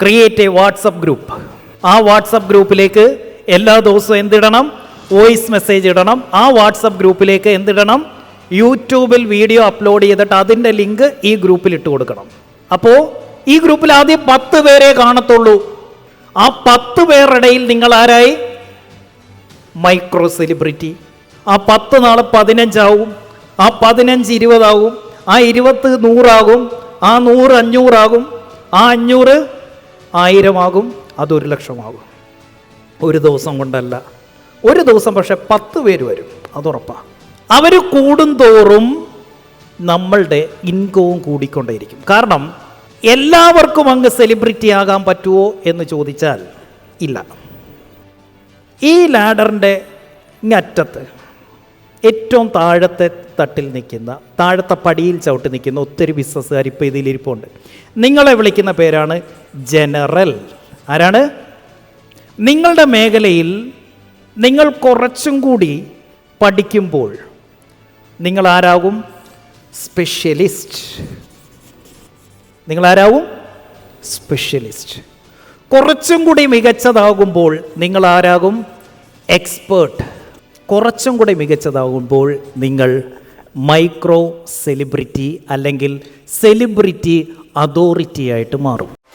Create a WhatsApp group ആ WhatsApp ഗ്രൂപ്പിലേക്ക് എല്ലാ ദിവസവും എന്തിടണം? വോയിസ് മെസ്സേജ് ഇടണം. ആ വാട്സപ്പ് ഗ്രൂപ്പിലേക്ക് എന്തിടണം? യൂട്യൂബിൽ വീഡിയോ അപ്ലോഡ് ചെയ്തിട്ട് അതിന്റെ ലിങ്ക് ഈ ഗ്രൂപ്പിൽ ഇട്ട് കൊടുക്കണം. അപ്പോൾ ഈ ഗ്രൂപ്പിൽ ആദ്യം പത്ത് പേരെ കാണത്തുള്ളൂ. ആ പത്ത് പേരുടെയിൽ നിങ്ങൾ ആരായി? മൈക്രോ സെലിബ്രിറ്റി ആ പത്ത് നാളെ പതിനഞ്ചാവും. ആ പതിനഞ്ച് ഇരുപതാവും. ആ ഇരുപത്ത് നൂറാകും. ആ നൂറ് അഞ്ഞൂറാകും. ആ അഞ്ഞൂറ് ആയിരമാകും അതൊരു ലക്ഷമാകും. ഒരു ദിവസം കൊണ്ടല്ല. ഒരു ദിവസം പക്ഷെ പത്ത് പേര് വരും അതുറപ്പാണ് അവർ കൂടുന്തോറും നമ്മളുടെ ഇൻകവും കൂടിക്കൊണ്ടേയിരിക്കും. കാരണം എല്ലാവർക്കും അങ്ങ് സെലിബ്രിറ്റി ആകാൻ പറ്റുമോ എന്ന് ചോദിച്ചാൽ ഇല്ല. ഈ ലാഡറിന്റെ അറ്റത്ത് ഏറ്റവും താഴത്തെ തട്ടിൽ നിൽക്കുന്ന താഴത്തെ പടിയിൽ ചവിട്ടി നിൽക്കുന്ന ഒത്തിരി ബിസിനസ്സുകാർ ഇപ്പോൾ ഇതിലിരിപ്പുണ്ട്. നിങ്ങളെ വിളിക്കുന്ന പേരാണ് ജനറൽ. ആരാണ്? നിങ്ങളുടെ മേഖലയിൽ നിങ്ങൾ കുറച്ചും കൂടി പഠിക്കുമ്പോൾ നിങ്ങൾ ആരാകും? സ്പെഷ്യലിസ്റ്റ്. നിങ്ങൾ ആരാവും സ്പെഷ്യലിസ്റ്റ്. കുറച്ചും കൂടി മികച്ചതാകുമ്പോൾ നിങ്ങൾ ആരാകും? എക്സ്പേർട്ട്. കുറച്ചും കൂടി മികച്ചതാകുമ്പോൾ നിങ്ങൾ മൈക്രോ സെലിബ്രിറ്റി അല്ലെങ്കിൽ സെലിബ്രിറ്റി അതോറിറ്റി ആയിട്ട് മാറും.